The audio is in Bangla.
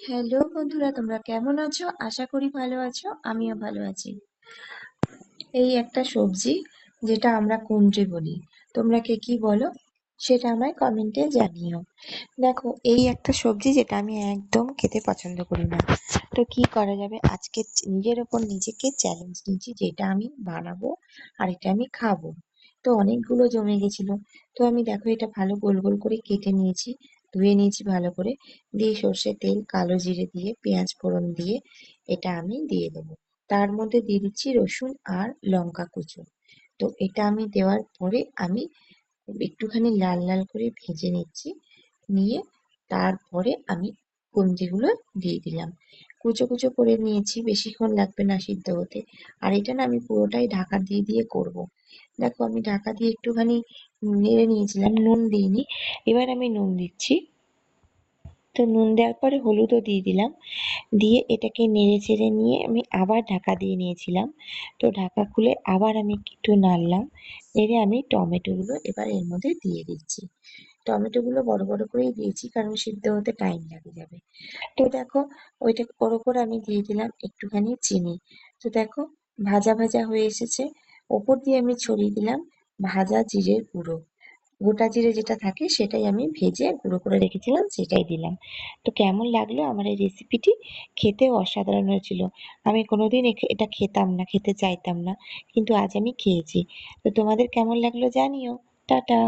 হ্যালো বন্ধুরা, তোমরা কেমন আছো? আশা করি ভালো আছো, আমিও ভালো আছি। এই একটা সবজি যেটা আমরা কুন্দ্রি বলি, তোমরা কে কি বলো সেটা আমায় কমেন্টে জানিও। দেখো, এই একটা সবজি যেটা আমি একদম খেতে পছন্দ করি না। তো কি করা যাবে? আজকে নিজের ওপর নিজেকে চ্যালেঞ্জ নিয়েছি যেটা আমি বানাবো আর এটা আমি খাব। তো অনেকগুলো জমে গেছিল। তো আমি দেখো এটা ভালো গোল গোল করে কেটে নিয়েছি। ধুয়ে নিয়েছি ভালো করে। দিয়ে সর্ষের তেল, কালো জিরে দিয়ে, পেঁয়াজ ফোড়ন দিয়ে এটা আমি দিয়ে দেবো। তার মধ্যে দিয়ে দিচ্ছি রসুন আর লঙ্কা কুচো। তো এটা আমি দেওয়ার পরে আমি একটুখানি লাল লাল করে ভেজে নিচ্ছি। নিয়ে তারপরে আমি কঞ্জিগুলো দিয়ে দিলাম। কুচো কুচো করে নিয়েছি, বেশিক্ষণ লাগবে না সিদ্ধ হতে। আর এটা না আমি পুরোটাই ঢাকা দিয়ে দিয়ে করব। দেখো আমি ঢাকা দিয়ে একটুখানি নেড়ে নিয়েছিলাম নুন দিইনি। এবার আমি নুন দিচ্ছি। তো নুন দেওয়ার পরে হলুদও দিয়ে দিলাম। দিয়ে এটাকে নেড়ে চেড়ে নিয়ে আমি আবার ঢাকা দিয়ে নিয়েছিলাম। তো ঢাকা খুলে আবার আমি একটু নাড়লাম। নেড়ে আমি টমেটোগুলো এবার এর মধ্যে দিয়ে দিচ্ছি। টমেটোগুলো বড় বড় করেই দিয়েছি, কারণ সিদ্ধ হতে টাইম লাগে যাবে। তো দেখো, ওইটা ওর ওপর আমি দিয়ে দিলাম একটুখানি চিনি। তো দেখো, ভাজা ভাজা হয়ে এসেছে। ওপর দিয়ে আমি ছড়িয়ে দিলাম ভাজা জিরের গুঁড়ো। গোটা জিরে যেটা থাকে সেটাই আমি ভেজে গুঁড়ো করে রেখেছিলাম, সেটাই দিলাম। তো কেমন লাগল আমার এই রেসিপিটি খেতে অসাধারণ হয়েছিল। আমি কোনোদিন এটা খেতাম না, খেতে চাইতাম না, কিন্তু আজ আমি খেয়েছি। তো তোমাদের কেমন লাগল জানিও। টাটা!